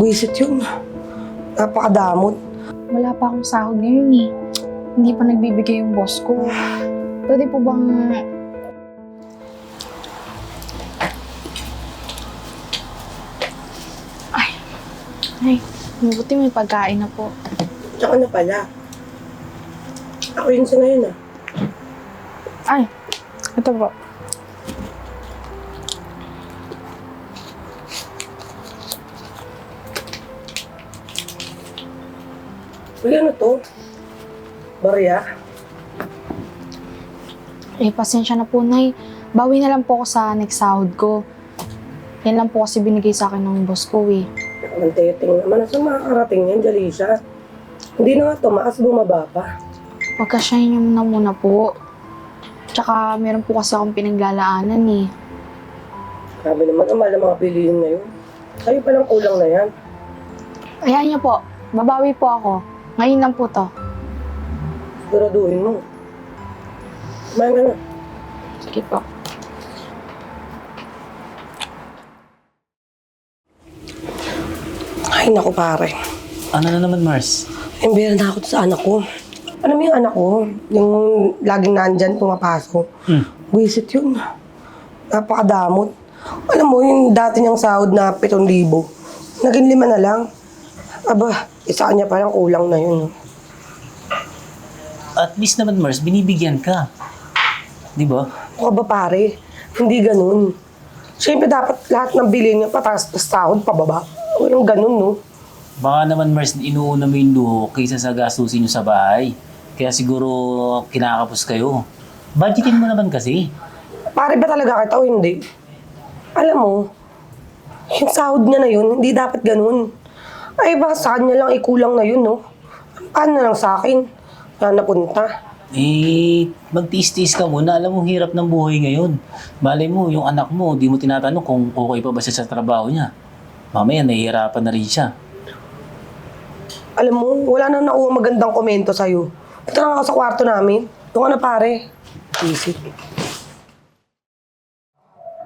Buisit yun. Napakadamot. Wala pa akong sahod ngayon eh. Hindi pa nagbibigay yung boss ko. Pwede po bang... Ay. Ay. Mabuti may pagkain na po. Tsaka na pala. Ako yun sa ngayon ah. Ay. Ito po. Uy, ano to? Barya? Eh, pasensya na po, Nay. Bawi na lang po ako sa next sahod ko. Yan lang po kasi binigay sa akin ng boss ko eh. Ang teting naman. Saan makakarating yan, Jalisha? Hindi na nga tumaas, bumaba pa. Pagkasyahin niyo na muna po. Tsaka meron po kasi akong pinaglalaanan eh. Grabe naman, ang mahal ng mga bilihin na yun. Sa'yo palang kulang na yan. Ayan niyo po. Babawi po ako. Ngayon lang po to. Siguraduhin mo. Kumain ka na. Sige po. Ay, naku pare. Ano na naman, Mars? Imbira na ako sa anak ko. Ano mo yung anak ko? Yung laging nandyan, pumapasok. Hmm. Buisit yun. Napakadamot. Alam mo, yung dati niyang sahod na 7,000, naging lima na lang. Aba, isa kanya parang kulang na yun. At least naman, Mars, binibigyan ka. Di ba? Ka ba pare? Hindi ganun. Siyempre dapat lahat ng bilhin niya pataas tas sahod pababa. O yung ganun, no? Baka naman, Mars, inuuna mo yung luho kaysa sa gastusin nyo sa bahay. Kaya siguro kinakapos kayo. Budgetin mo naman kasi. Pare ba talaga kita o hindi? Alam mo, yung sahod niya na yun, hindi dapat ganun. Ay ba, sa kanya lang ikulang na yun, no? Paano na lang sa akin? Na napunta. Eh, magtiis-tiis ka muna. Alam mo, hirap ng buhay ngayon. Malay mo, yung anak mo, di mo tinatanong kung okay pa ba siya sa trabaho niya. Mamaya, nahihirapan na rin siya. Alam mo, wala na nakuha magandang komento sa'yo. Punta na ako sa kwarto namin. Doon ka na pare. Isip.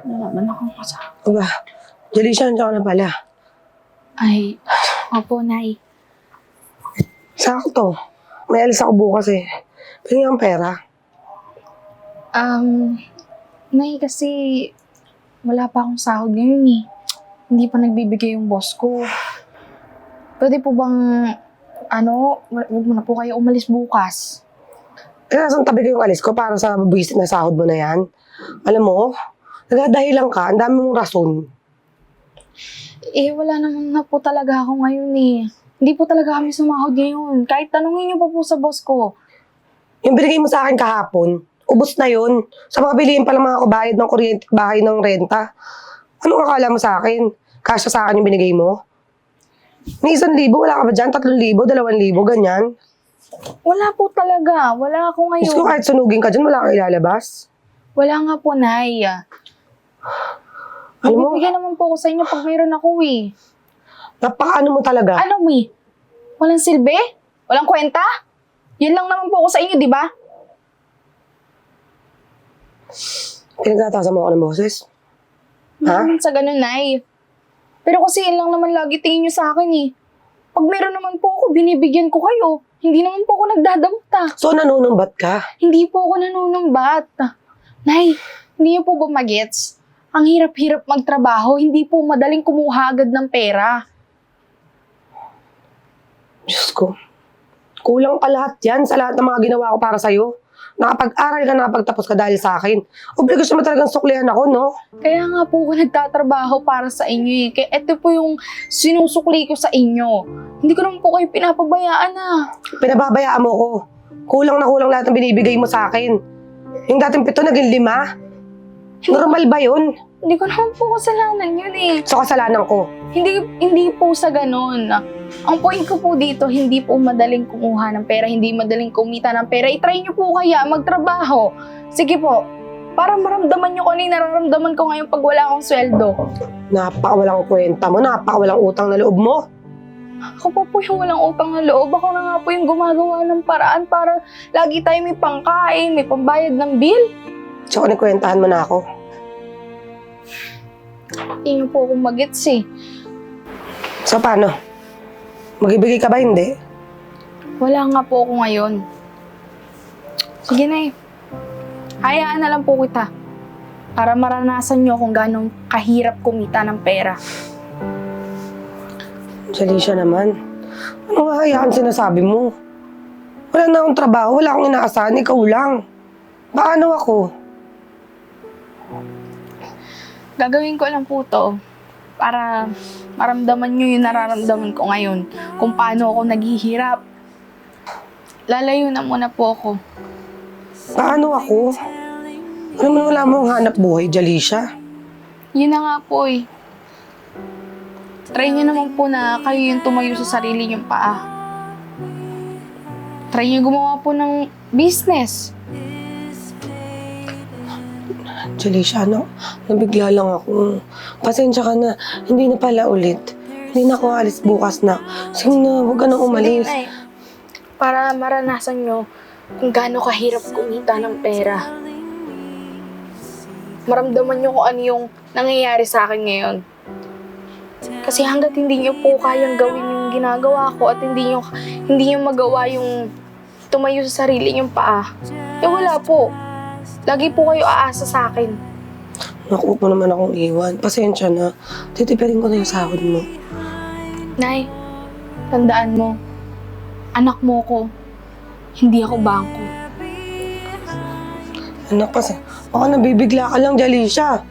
Wala naman akong kasama. Aba, Jalisha, nandiyan ka na pala. Ay, opo, Nay. Sakto. May alis ako bukas eh. Pwede ang pera. Um, Nay, kasi wala pa akong sahod ngayon eh. Hindi pa nagbibigay yung boss ko. Pwede po bang, ano, wa- wag mo na po kayo umalis bukas. Kaya saan tabi ko yung alis ko para sa buwisit na sahod mo na yan? Alam mo, nagdadahilan ka, ang dami mong rason. Eh, wala naman na po talaga ako ngayon eh. Hindi po talaga kami sumahod ngayon. Kahit tanungin niyo pa po sa boss ko. Yung binigay mo sa akin kahapon, ubos na yun. Sa mga bilihin pa lang mga kabayad ng kuryente bahay ng renta. Anong akala mo sa akin? Kasya sa akin yung binigay mo? May isang libo, wala ka ba dyan? Tatlong libo, dalawang libo, ganyan. Wala po talaga. Wala ako ngayon. Gusto ko kahit sunugin ka dyan, wala ka ilalabas. Wala nga po, Nay. Alam mo, Magbibigay naman po ako sa inyo pag mayroon ako eh. napakaano mo talaga. Ano, Mi? Walang silbi? Walang kwenta? Yan lang naman po ako sa inyo, di ba? Pinagtatasan mo ako ng boses. Hindi Ha? naman sa ganun, Nay. Pero kasi yan lang naman lagi tingin nyo sa akin eh. Pag meron naman po ako, binibigyan ko kayo. Hindi naman po ako nagdadamta. So, nanunumbat ka? Hindi po ako nanunumbat. Nay, hindi niyo po ba magets? Ang hirap-hirap magtrabaho, hindi po madaling kumuha agad ng pera. Diyos ko. Kulang pa lahat yan sa lahat ng mga ginawa ko para sa'yo. Nakapag-aral ka, nakapagtapos ka dahil sa akin. Obligasyon mo talagang suklihan ako, no? Kaya nga po ako nagtatrabaho para sa inyo eh. Kaya ito po yung sinusukli ko sa inyo. Hindi ko naman po kayo pinapabayaan ah. Pinababayaan mo ko. Kulang na kulang lahat ng binibigay mo sa akin. Yung dating pito, naging lima. Normal ba yun? Hindi ko naman po kasalanan yun eh. So, kasalanan ko. Hindi, hindi po sa ganun. Ang point ko po dito, hindi po madaling kumuha ng pera, hindi madaling kumita ng pera. I-try nyo po kaya magtrabaho. Sige po, para maramdaman nyo kung ano yung nararamdaman ko ngayon pag wala akong sweldo. Napakawalang kwenta mo, napakawalang utang na loob mo. Ako pa po yung walang utang na loob. Ako na nga po yung gumagawa ng paraan para lagi tayo may pangkain, may pambayad ng bill. So, kwentahan mo na ako. Hindi po akong magets eh. So, paano? Magibigay ka ba hindi? Wala nga po ako ngayon. Sige na eh. Hayaan na lang po kita. Para maranasan nyo kung gano'ng kahirap kumita ng pera. Jalisha naman. Ano nga hayaan sinasabi mo? Wala na akong trabaho, wala akong inaasahan, ikaw lang. Paano ako? Gagawin ko lang po to para maramdaman nyo yung nararamdaman ko ngayon. Kung paano ako naghihirap. Lalayo na muna po ako. Paano ako? Ano mo wala mong hanap buhay, Jalisha? Yun na nga po eh. Try nyo naman po na kayo yung tumayo sa sarili nyong paa. Try nyo gumawa po ng business. Jalisha, ano? Nabigla lang ako. Pasensya ka na. Hindi na pala ulit. Hindi na ako alis bukas na. Sige na, huwag ka nang umalis. Na eh. Para maranasan nyo kung gaano kahirap kumita ng pera. Maramdaman nyo kung ano yung nangyayari sa akin ngayon. Kasi hanggat hindi nyo po kayang gawin yung ginagawa ko at hindi nyo, hindi nyo magawa yung tumayo sa sarili nyong paa, eh wala po. Lagi po kayo aasa sa akin. Naku mo naman akong iwan. Pasensya na. Titipirin ko na yung sahod mo. Nay, tandaan mo, anak mo ko, hindi ako bangko. Anak, pas baka nabibigla ka lang, Jalisha.